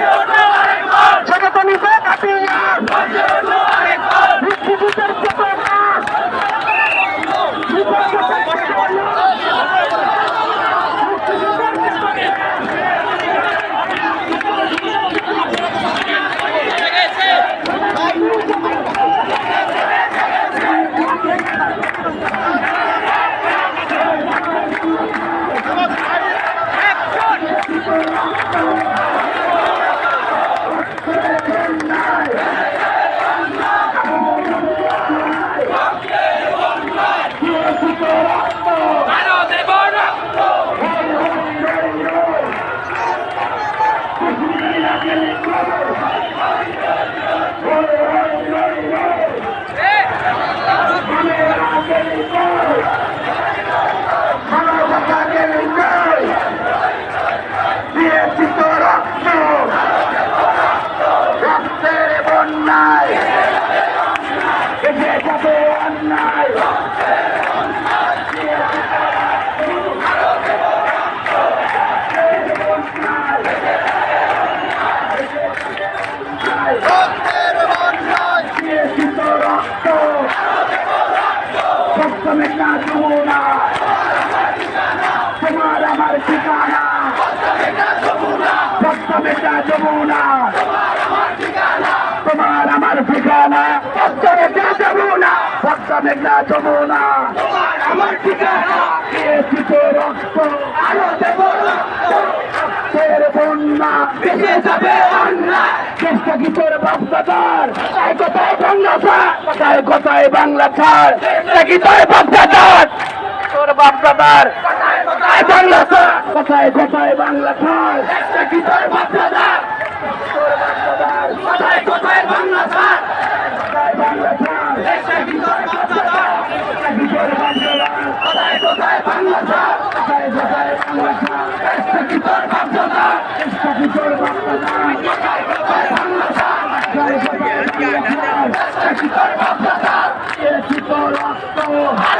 You're এসে যাবে অন্যায় তোমার আমার ঠিকানা না যমুনা তোমার আমার ঠিকানা সপ্তমে না যমুনা তোমার আমার রক্ত। আরও দেব রক্ত। রক্তের বন্যা। ভেসে যাবে কোথায় কোথায় বাংলা ছাড়? কোথায় কোথায় বাংলা ছাড়? তোর বাপদাদার তোর? বাপদাদার কোথায় কোথায় বাংলা ছাড়? কোথায় কোথায় বাংলা ছাড়? Mexico, Mexico, Mexico, Mexico, Mexico, Mexico,